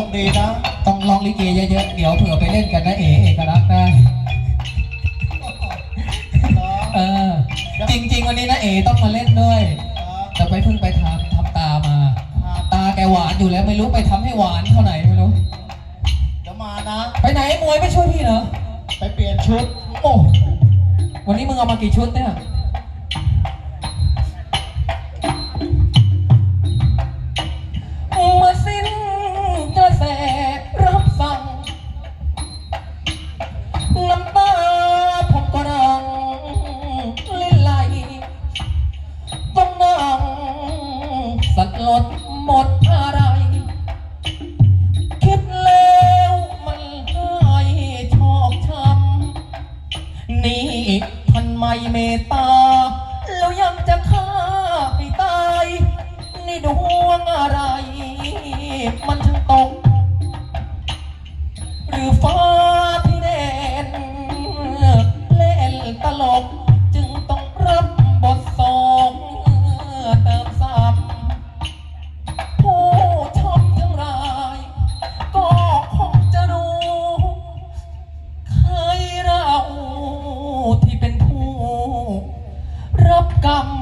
คดีนะ ต้องลองลิเกเยอะๆ เดี๋ยวเผื่อไปเล่นกันนะเอเอกลักษณ์ได้เออจริงๆวันนี้นะเอต้องมาเล่นด้วยแต่ไปเพิ่งไปทำทับตามา ตาแกหวานอยู่แล้วไม่รู้ไปทำให้หวานเท่าไหร่ไม่รู้เดี๋ยวมานะ ไปไหนมวยไม่ช่วยพี่เหรอ ไปเปลี่ยนชุด โอ้ วันนี้มึงเอามากี่ชุดเนี่ย ลดหมดอะไร คิดแล้วมันให้ชอกช้ำนี่ท่านไม่เมตตา แล้วยังจะฆ่าให้ตาย นี่ดวงอะไร มันช่างตก หรือฟ้า cầm